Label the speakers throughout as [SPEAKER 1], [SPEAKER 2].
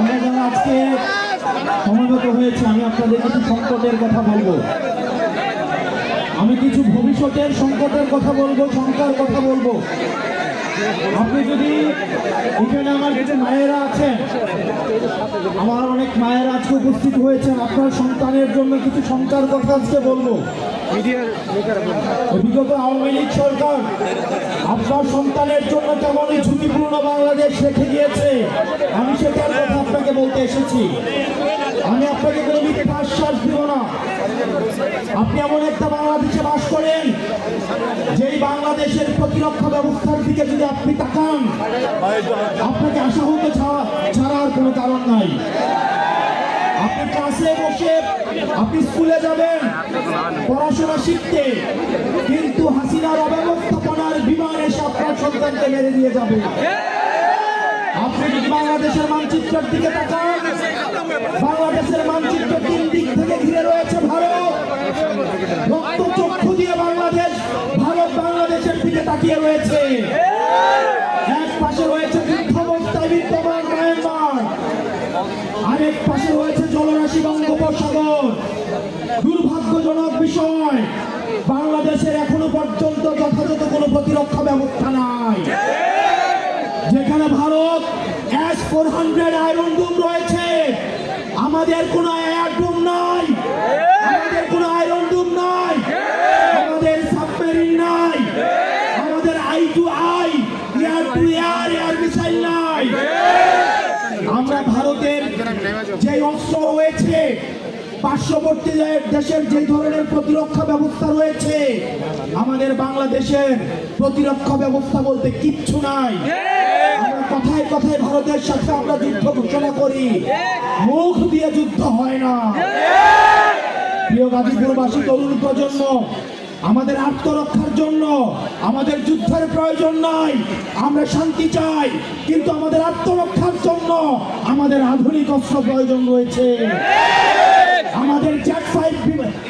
[SPEAKER 1] আমরা যারা আজকে সমবেত হয়েছে। আমি আপনাদের কিছু সংকটের কথা বলব। আমি কিছু ভবিষ্যতের সংকটের কথা বলব, শঙ্কার কথা বলব। আপনি যদি এখানে আমার কিছু মায়েরা আছেন আমার অনেক মায়েরা আজকে উপস্থিত হয়েছেন আপনার সন্তানের জন্য কিছু শঙ্কার কথা আজকে বলব। বিগত আওয়ামী লীগ সরকার আপনার সন্তানের জন্য কেমন ঝুঁকিপূর্ণ বাংলাদেশ রেখে গিয়েছে? আমি সেটার কথা আপনাকে বলতে এসেছি। আমি আপনাকে কোনো মিথ্যা আশ্বাস দিব না। আপনি এমন একটা বাংলাদেশে বাস করেন, যেই বাংলাদেশের প্রতিরক্ষা ব্যবস্থার দিকে যদি আপনি তাকান, আপনাকে আশাহত ছাড়া ছাড়া কোনো কারণ নাই। আপনি ক্লাসে বসে আপনি স্কুলে যাবেন, পড়াশোনা শিখতে, কিন্তু হাসিনার অব্যবস্থাপনার বিমান এসে আপনার সন্তানকে মেরে দিয়ে যাবে। আপনি যদি বাংলাদেশের মানচিত্রের দিকে তাকান, বাংলাদেশের মানচিত্র তিন দিক থেকে ঘিরে রয়েছে ভারত। রক্ত দিয়ে বাংলাদেশ, ভারত বাংলাদেশের দিকে তাকিয়ে রয়েছে। এক পাশে রয়েছে যুদ্ধাবস্থায় বিদ্যমান মায়ানমার। আরেক পাশে রয়েছে জলরাশি বঙ্গোপসাগর। দুর্ভাগ্যজনক বিষয়, বাংলাদেশের এখনও পর্যন্ত যথাযথ কোনো প্রতিরক্ষা ব্যবস্থা নাই। যেখানে Bharat S four hundred iron রয়েছে, আমাদের যে অস্ত্র রয়েছে, পার্শ্ববর্তী দেশের যে ধরনের প্রতিরক্ষা ব্যবস্থা রয়েছে, আমাদের বাংলাদেশের প্রতিরক্ষা ব্যবস্থা বলতে কিচ্ছু নাই। কথায় কথায় ভারতের সাথে আমরা যুদ্ধ ঘোষণা করি। মুখ দিয়ে যুদ্ধ হয় না। প্রিয় গাজীপুরবাসী, তরুণ প্রজন্ম আমাদের আত্মরক্ষার জন্য, আমাদের যুদ্ধের প্রয়োজন নাই। আমরা শান্তি চাই, কিন্তু আমাদের আত্মরক্ষার জন্য আমাদের আধুনিক অস্ত্র প্রয়োজন রয়েছে। আমাদের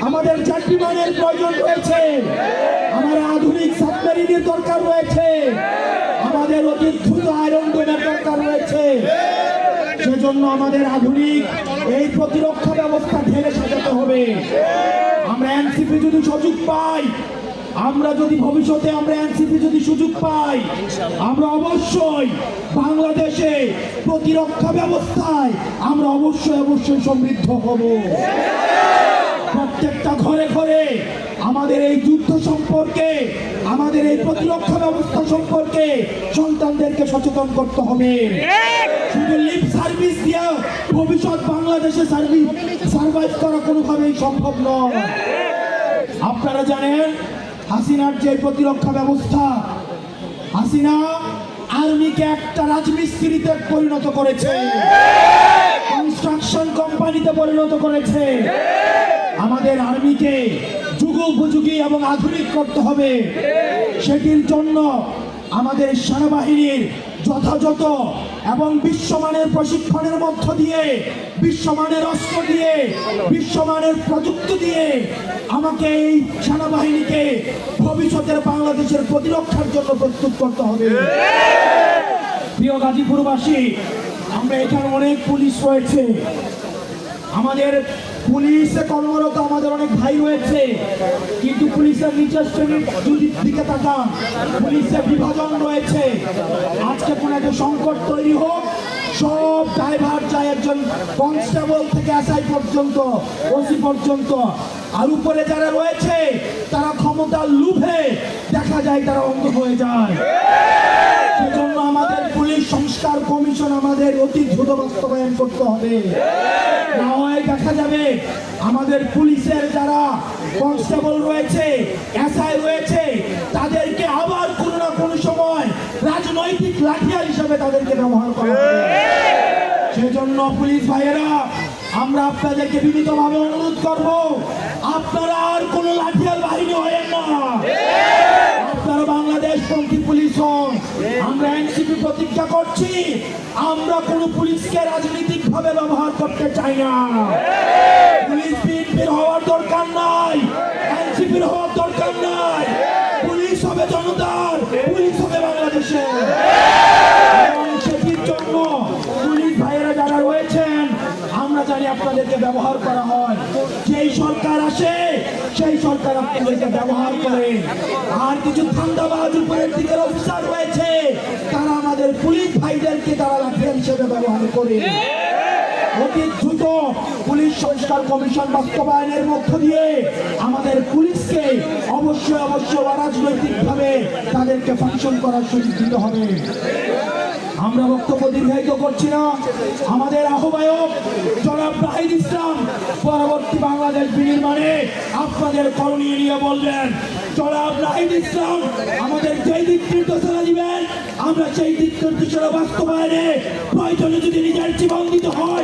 [SPEAKER 1] আমাদের জেট বিমানের প্রয়োজন রয়েছে। আমাদের আধুনিক সাবমেরিনের দরকার রয়েছে। আমাদের অতি দ্রুত আয়রন ডোমের দরকার রয়েছে। সেজন্য আমাদের আধুনিক এই প্রতিরক্ষা ব্যবস্থা ঢেলে সাজাতে হবে। আমরা এনসিপি যদি সুযোগ পাই, আমরা যদি ভবিষ্যতে আমরা এনসিপি যদি সুযোগ পাই, আমরা অবশ্যই বাংলাদেশে প্রতিরক্ষা ব্যবস্থায় আমরা অবশ্যই অবশ্যই সমৃদ্ধ হব। প্রত্যেকটা ঘরে ঘরে আমাদের এই যুদ্ধ সম্পর্কে, আমাদের এই প্রতিরক্ষা ব্যবস্থা সম্পর্কে সন্তানদেরকে সচেতন করতে হবে। শুধু লিপ সার্ভিস দিয়ে ভবিষ্যৎ বাংলাদেশে সার্ভিস সার্ভাইভ করা কোনোভাবেই সম্ভব নয়। আপনারা জানেন, হাসিনার যে প্রতিরক্ষা ব্যবস্থা, হাসিনা আর্মিকে একটা রাজমিস্ত্রিতে পরিণত করেছে। কনস্ট্রাকশন কোম্পানিতে পরিণত করেছে। আমাদের আর্মিকে যুগোপযোগী এবং আধুনিক করতে হবে। সেটির জন্য আমাদের সেনাবাহিনীর যথাযথ এবং বিশ্বমানের প্রশিক্ষণের মধ্য দিয়ে, বিশ্বমানের অস্ত্র দিয়ে, বিশ্বমানের প্রযুক্তি দিয়ে আমাকে এই সেনাবাহিনীকে ভবিষ্যতের বাংলাদেশের প্রতিরক্ষার জন্য প্রস্তুত করতে হবে। প্রিয় গাজীপুরবাসী, আমরা এখানে অনেক পুলিশ রয়েছে। আমাদের পুলিশে কর্মরত আমাদের অনেক ভাই রয়েছে, কিন্তু পুলিশের নিচের শ্রেণির দিকে তাকান। পুলিশের বিভাজন রয়েছে। আজকে কোনো একটা সংকট তৈরি হোক, সব ড্রাইভার যায় একজন কনস্টেবল থেকে এসআই পর্যন্ত, ওসি পর্যন্ত। আর উপরে যারা রয়েছে, তারা ক্ষমতার লুভে দেখা যায় তারা অন্ধ হয়ে যায়। সেজন্য আমাদের পুলিশ সংস্কার কমিশন আমাদের অতি দ্রুত বাস্তবায়ন করতে হবে। না দেখা যাবে। আমাদের পুলিশের যারা কনস্টেবল রয়েছে, এসআই রয়েছে, তাদেরকে আবার কোনো না কোনো সময় রাজনৈতিক লাঠিয়ার হিসাবে তাদেরকে ব্যবহার করা হবে। সেজন্য পুলিশ ভাইয়েরা, আমরা আপনাদেরকে বিনীতভাবে অনুরোধ করব, আপনারা আর কোনো লাঠিয়াল বাহিনী হয়েন না। আপনারা বাংলাদেশ পন্থী পুলিশ হন। আমরা এনসিপি প্রতিজ্ঞা করছি, আমরা কোনো পুলিশকে রাজনৈতিক ভাবে ব্যবহার করতে চাই না। পুলিশ বিএনপির হওয়ার দরকার নাই। এনসিপির হওয়ার দরকার নাই। পুলিশ হবে জনতার, পুলিশ হবে বাংলাদেশের। সেটির জন্য পুলিশ ভাইয়েরা যারা রয়েছেন, আমরা জানি আপনাদেরকে ব্যবহার করা হয়। সরকার আসে, সেই সরকার ব্যবহার করে। আর কিছু রয়েছে, তারা আমাদের পুলিশ ভাইদেরকে তারা লাঠিয়াল হিসেবে ব্যবহার করে। সংস্কার কমিশন বাস্তবায়নের মধ্য দিয়ে আমাদের পুলিশকে অবশ্যই অবশ্যই অরাজনৈতিকভাবে তাদেরকে ফাংশন করার সুযোগ দিতে হবে। আমরা বক্তব্য দীর্ঘায়িত করছি না। আমাদের আহ্বায়ক জনাব রাহিদ ইসলাম পরবর্তী বাংলাদেশ বিনির্মাণে আপনাদের করণীয় নিয়ে বলবেন, জনাব রাহিদ ইসলাম, আমাদের যেই দিক নির্দেশনা দিবেন, আমরা সেই দিক নির্দেশনা বাস্তবায়নে প্রয়োজনে যদি নিজের জীবন দিতে হয়